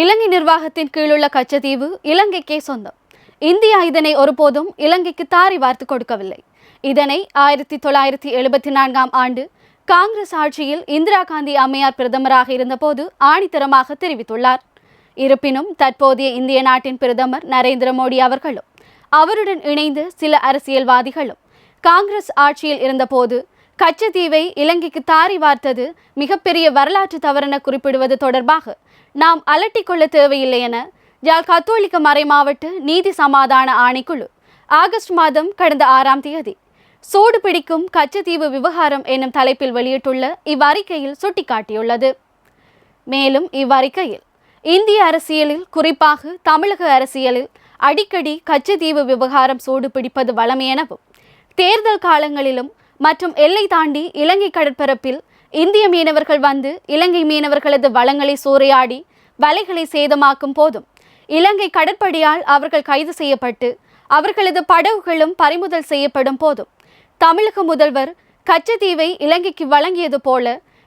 இலங்கை நிர்வாகத்தின் கீழுள்ள கச்சத்தீவு இலங்கைக்கே சொந்தம். இந்தியா இதனை ஒருபோதும் இலங்கைக்கு தாரி வார்த்து கொடுக்கவில்லை. இதனை ஆயிரத்தி தொள்ளாயிரத்தி எழுபத்தி நான்காம் ஆண்டு காங்கிரஸ் ஆட்சியில் இந்திரா காந்தி அம்மையார் பிரதமராக இருந்தபோது ஆணித்தரமாக தெரிவித்துள்ளார். இருப்பினும் தற்போதைய இந்திய நாட்டின் பிரதமர் நரேந்திர மோடி அவர்களும் அவருடன் இணைந்து சில அரசியல்வாதிகளும் காங்கிரஸ் ஆட்சியில் இருந்தபோது கச்சத்தீவை இலங்கைக்கு தாரி வார்த்தது மிகப்பெரிய வரலாற்று தவறென குறிப்பிடுவது தொடர்பாக நாம் அலட்டிக்கொள்ள தேவையில்லை என யாழ் கத்தோலிக்க மறைமாவட்ட நீதி சமாதான ஆணைக்குழு ஆகஸ்ட் மாதம் கடந்த ஆறாம் தேதி சூடு பிடிக்கும் கச்சத்தீவு விவகாரம் என்னும் தலைப்பில் வெளியிட்டுள்ள இவ்வறிக்கையில் சுட்டிக்காட்டியுள்ளது. மேலும் இவ்வறிக்கையில் இந்திய அரசியலில் குறிப்பாக தமிழக அரசியலில் அடிக்கடி கச்சத்தீவு விவகாரம் சூடு பிடிப்பது வளமையெனவும் தேர்தல் காலங்களிலும் மற்றும் எல்லை தாண்டி இலங்கை கடற்பரப்பில் இந்திய மீனவர்கள் வந்து இலங்கை மீனவர்களது வளங்களை சூறையாடி வலைகளை சேதமாக்கும் போதும் இலங்கை கடற்படையால் அவர்கள் கைது செய்யப்பட்டு அவர்களது படகுகளும் பறிமுதல் செய்யப்படும் போதும் தமிழக முதல்வர் கச்சத்தீவை இலங்கைக்கு வழங்கியது போல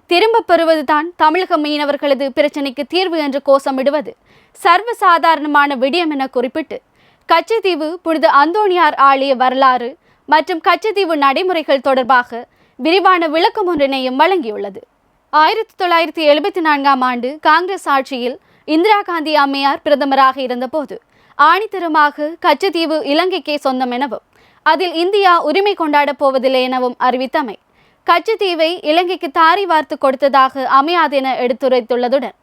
திரும்பப் பெறுவதுதான் தமிழக மீனவர்களது பிரச்சினைக்கு தீர்வு என்று கோஷமிடுவது சர்வசாதாரணமான விடயம் என குறிப்பிட்டு கச்சத்தீவு புனித அந்தோணியார் ஆலய வரலாறு மற்றும் கச்சத்தீவு நடைமுறைகள் தொடர்பாக விரிவான விளக்கம் ஒன்றினையும் வழங்கியுள்ளது. ஆயிரத்தி தொள்ளாயிரத்தி எழுபத்தி நான்காம் ஆண்டு காங்கிரஸ் ஆட்சியில் இந்திரா காந்தி அம்மையார் பிரதமராக இருந்தபோது ஆணித்தரமாக கச்சத்தீவு இலங்கைக்கே சொந்தம் எனவும் அதில் இந்தியா உரிமை கொண்டாடப் போவதில்லை எனவும் அறிவித்தமை கச்சத்தீவை இலங்கைக்கு தாரி வார்த்து கொடுத்ததாக அமையாதென எடுத்துரைத்துள்ளதுடன்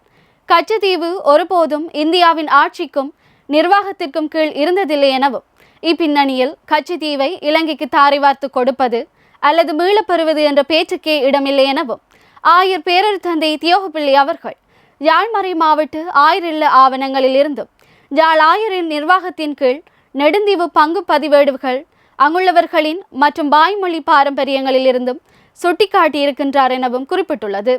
கச்சத்தீவு ஒருபோதும் இந்தியாவின் ஆட்சிக்கும் நிர்வாகத்திற்கும் கீழ் இருந்ததில்லை எனவும் இப்பின்னணியில் கச்சத்தீவை இலங்கைக்கு தாரிவார்த்து கொடுப்பது அல்லது மீளப்பெறுவது என்ற பேச்சுக்கே இடமில்லை எனவும் ஆயர் பேரர் தந்தை தியோகப்பிள்ளை அவர்கள் யாழ்மறை மாவட்ட ஆயிரில்ல ஆவணங்களில் இருந்தும் யாழ் ஆயரின் நிர்வாகத்தின் கீழ் நெடுந்தீவு பங்கு பதிவேடுகள் அங்குள்ளவர்களின் மற்றும் வாய்மொழி பாரம்பரியங்களிலிருந்தும் சுட்டிக்காட்டியிருக்கின்றார் எனவும் குறிப்பிட்டுள்ளது.